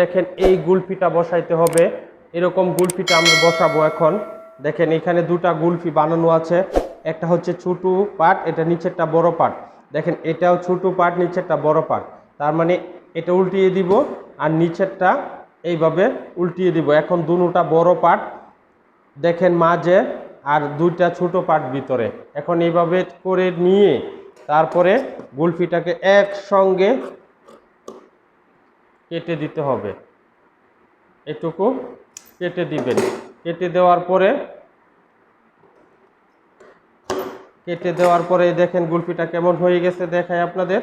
দেখেন এই গুলফিটা বসাইতে হবে। এরকম গুলফিটা আমরা বসাবো এখন। দেখেন এখানে দুটা গুলফি বানানো আছে। একটা হচ্ছে ছোটো পার্ট এটা নিচেরটা বড় পার্ট দেখেন এটাও ছোটো পার্ট নিচেরটা বড় পার্ট তার মানে এটা উল্টিয়ে দিব আর নিচেরটা এইভাবে উল্টিয়ে দিব। এখন দুটা বড় পার্ট দেখেন মাঝে আর দুইটা ছোট পার্ট ভিতরে। এখন এইভাবে করে নিয়ে তারপরে গুলফিটাকে একসঙ্গে কেটে দিতে হবে। এটুকু কেটে দিবেন। কেটে দেওয়ার পরে, কেটে দেওয়ার পরে দেখেন গুলফিটা কেমন হয়ে গেছে দেখায় আপনাদের।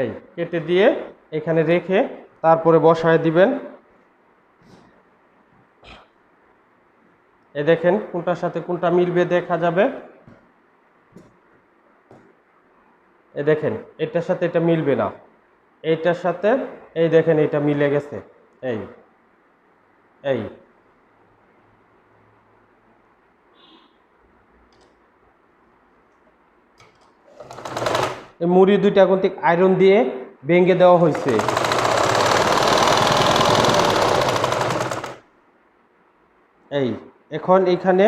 এই কেটে দিয়ে এখানে রেখে তারপরে বসায় দিবেন। এ দেখেন কোনটার সাথে কোনটা মিলবে দেখা যাবে। এ দেখেন, এটার সাথে এটা মিলবে না। এইটার সাথে, এই দেখেন এটা মিলে গেছে। এই এই। মুড়ি দুইটা কিন্তু আয়রন দিয়ে ভেঙে দেওয়া হয়েছে। এই, এখন এইখানে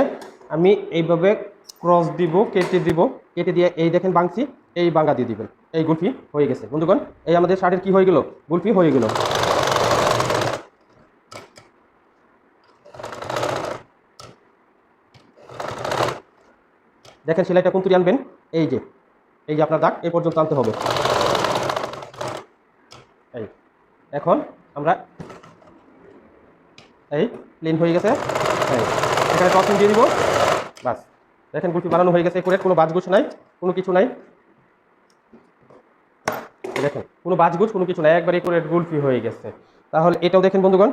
আমি এইভাবে ক্রস দিব, কেটে দিব, কেটে দিয়ে এই দেখেন বাংছি এই বাঙ্গা দিয়ে দিবেন। এই গুলফি হয়ে গেছে। বন্ধুগণ, এই আমাদের শার্টের কি হয়ে গেল? গুলফি হয়ে গেল। দেখেন সেলাইটা কোন তুলি আনবেন? এই যে এই যে আপনার দাগ এই পর্যন্ত আনতে হবে। এই, এখন আমরা এই প্লেন হয়ে গেছে। এখানে টপিং দিয়ে দিব। বাস, দেখেন গুলফি বানানো হয়ে গেছে। করে কোনো বাজগুছ নাই, কোনো কিছু নাই। দেখেন, কোনো বাজগুজ কোনো কিছু না একবারে করে গুলফি হয়ে গেছে। তাহলে এটাও দেখেন বন্ধুগণ